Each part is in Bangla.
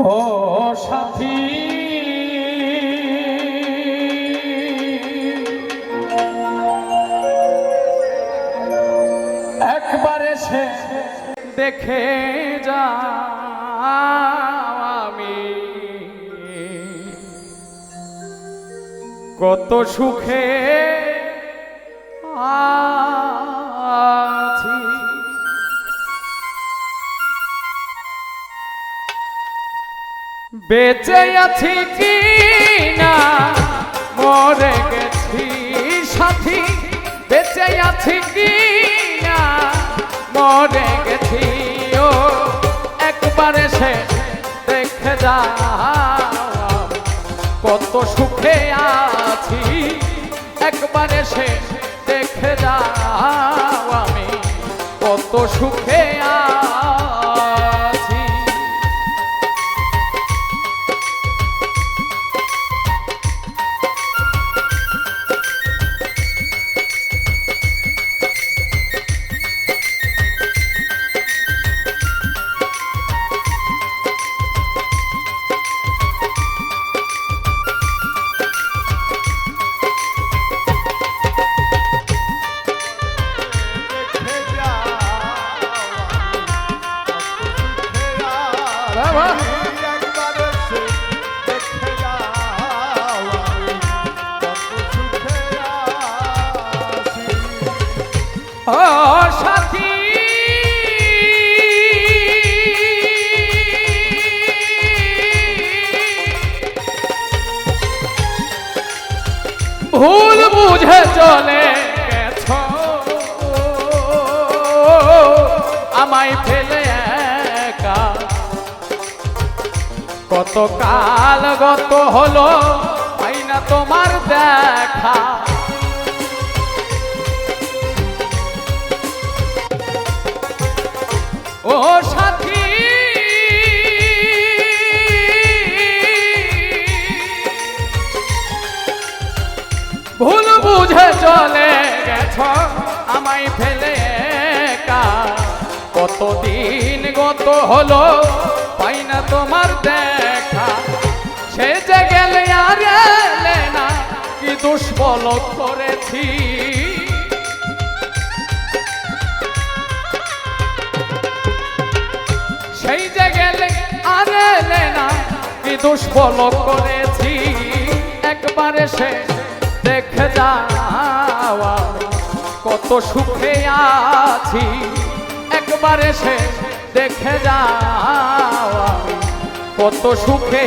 ও সাথী। একবারে সে দেখে যা আমি। কত সুখে বেঁচে আছি কি না? মরে গেছি সাথী। বেঁচে আছি কি না? মরে গেছি, ও, একবারে সে দেখে যা কত সুখে আছি, একবারে সে দেখে যাও আমি। কত সুখে ও ভুল বুঝে চলে গেছ। আমায় ফেলে একা। কত কাল গত হলো, আইনা তোমার দেখা। হলো, পাই না তোমার দেখা। সে যে গেলে আর এলে না, কি দুষ্বল করেছি? সেই যে গেলে আর এলে না, কি দুষ্ফল করেছি? একবারে সে দেখে যাওয়া কত সুখে আছি। একবারে সে দেখে যাওয়া কত সুখে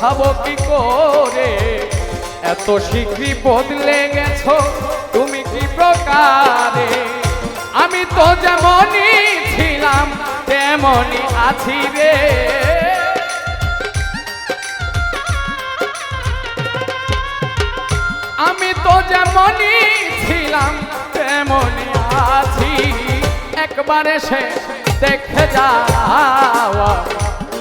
বুঝাবো কি করে? এত শীঘ্রই বদলে গেছো, তুমি কি প্রকারে? আমি তো যেমনই ছিলাম, তেমনই আছি রে। আমি তো যেমনই ছিলাম, তেমনই আছি। একবারে সে দেখে যাওয়া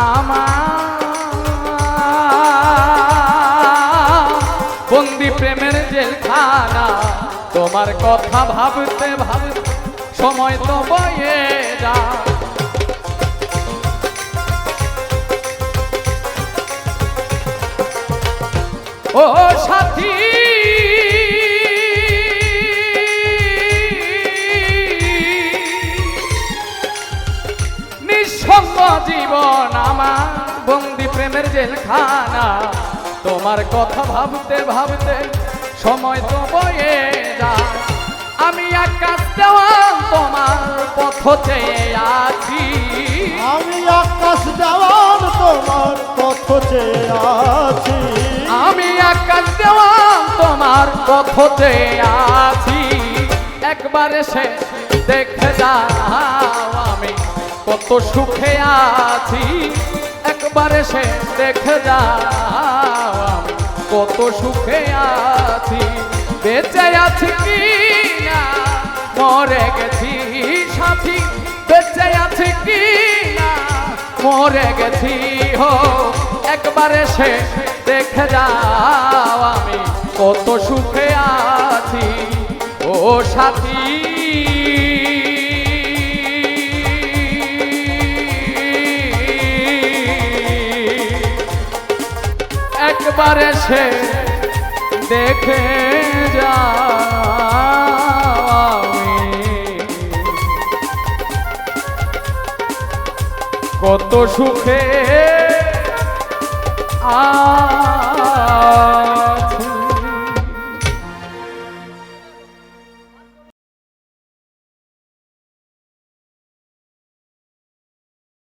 আমার বন্দি প্রেমের জেলখানা তোমার কথা ভাবতে ভাবতে সময় তো বয়ে যা ও সাথী নিঃসঙ্গ জীবন আমার। বন্দি প্রেমের জেলখানা। তোমার কথা ভাবতে ভাবতে সময় তো বয়ে যা আমি আকাশ দেওয়াল তোমার পথ চেয়ে আছি। আমি আকাশ দেওয়ার তোমার পথ চেয়ে আছি। আমি আকাশ দেওয়াল তোমার পথ চেয়ে আছি। একবার এসে দেখে যাও আমি। কত সুখে আছি, একবার এসে দেখে আমি কত সুখে আছি, বেঁচে আছি কি না? মরে গেছি সাথী, বেঁচে আছি কি না? মরে গেছি, হো, একবার এসে দেখে যাও। আমি কত সুখে আছি, ও সাথী। একবার এসে দেখে যা কত সুখে আ